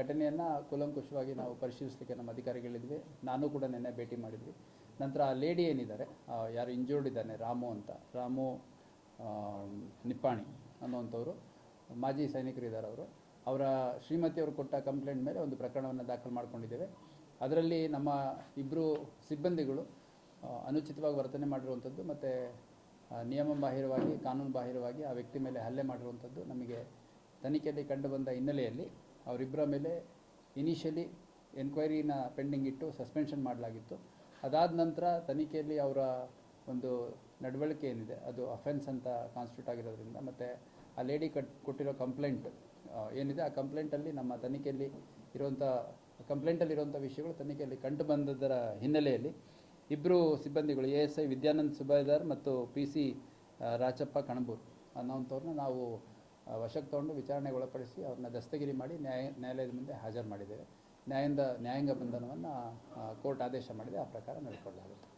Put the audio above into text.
ಘಟನೆಯನ್ನು ಕುಲಂಕುಷವಾಗಿ ನಾವು ಪರಿಶೀಲಿಸಲಿಕ್ಕೆ ನಮ್ಮ ಅಧಿಕಾರಿಗಳಿದ್ವಿ. ನಾನು ಕೂಡ ನಿನ್ನೆ ಭೇಟಿ ಮಾಡಿದ್ವಿ. ನಂತರ ಆ ಲೇಡಿ ಏನಿದ್ದಾರೆ ಯಾರು ಇಂಜೂರ್ಡ್ ಇದ್ದಾನೆ, ರಾಮು ಅಂತ, ರಾಮು ನಿಪ್ಪಾಣಿ ಅನ್ನುವಂಥವ್ರು, ಮಾಜಿ ಸೈನಿಕರಿದ್ದಾರೆ ಅವರು. ಅವರ ಶ್ರೀಮತಿಯವರು ಕೊಟ್ಟ ಕಂಪ್ಲೇಂಟ್ ಮೇಲೆ ಒಂದು ಪ್ರಕರಣವನ್ನು ದಾಖಲು ಮಾಡ್ಕೊಂಡಿದ್ದೇವೆ. ಅದರಲ್ಲಿ ನಮ್ಮ ಇಬ್ಬರು ಸಿಬ್ಬಂದಿಗಳು ಅನುಚಿತವಾಗಿ ವರ್ತನೆ ಮಾಡಿರುವಂಥದ್ದು ಮತ್ತು ನಿಯಮ ಬಾಹಿರವಾಗಿ, ಕಾನೂನು ಬಾಹಿರವಾಗಿ ಆ ವ್ಯಕ್ತಿ ಮೇಲೆ ಹಲ್ಲೆ ಮಾಡಿರುವಂಥದ್ದು ನಮಗೆ ತನಿಖೆಯಲ್ಲಿ ಕಂಡುಬಂದ ಹಿನ್ನೆಲೆಯಲ್ಲಿ ಅವರಿಬ್ಬರ ಮೇಲೆ ಇನಿಷಿಯಲಿ ಎನ್ಕ್ವೈರಿನ ಪೆಂಡಿಂಗ್ ಇಟ್ಟು ಸಸ್ಪೆನ್ಷನ್ ಮಾಡಲಾಗಿತ್ತು. ಅದಾದ ನಂತರ ತನಿಖೆಯಲ್ಲಿ ಅವರ ಒಂದು ನಡವಳಿಕೆ ಏನಿದೆ, ಅದು ಅಫೆನ್ಸ್ ಅಂತ ಕಾನ್ಸ್ಟಿಟ್ಯೂಟ್ ಆಗಿರೋದ್ರಿಂದ ಮತ್ತು ಆ ಲೇಡಿ ಕಟ್, ಕೊಟ್ಟಿರೋ ಕಂಪ್ಲೇಂಟ್ ಏನಿದೆ, ಆ ಕಂಪ್ಲೇಂಟಲ್ಲಿ ನಮ್ಮ ತನಿಖೆಯಲ್ಲಿ ಇರುವಂಥ ಕಂಪ್ಲೇಂಟಲ್ಲಿರುವಂಥ ವಿಷಯಗಳು ತನಿಖೆಯಲ್ಲಿ ಕಂಡು ಬಂದದರ ಹಿನ್ನೆಲೆಯಲ್ಲಿ ಇಬ್ಬರು ಸಿಬ್ಬಂದಿಗಳು, A S I Vidyanand Subedar ಮತ್ತು ಪಿ ಸಿ ರಾಜಪ್ಪ ಕಣಬೂರ್ ಅನ್ನೋಂಥವ್ರನ್ನ ನಾವು ವಶಕ್ಕೆ ತಗೊಂಡು ವಿಚಾರಣೆಗೆ ಒಳಪಡಿಸಿ ಅವ್ರನ್ನ ದಸ್ತಗಿರಿ ಮಾಡಿ ನ್ಯಾಯ ನ್ಯಾಯಾಲಯದ ಮುಂದೆ ಹಾಜರು ಮಾಡಿದ್ದೇವೆ. ನ್ಯಾಯಾಂಗ ನ್ಯಾಯಾಂಗ ಬಂಧನವನ್ನು ಕೋರ್ಟ್ ಆದೇಶ ಮಾಡಿದೆ. ಆ ಪ್ರಕಾರ ನಡ್ಕೊಳ್ಳಲಾಗುತ್ತೆ.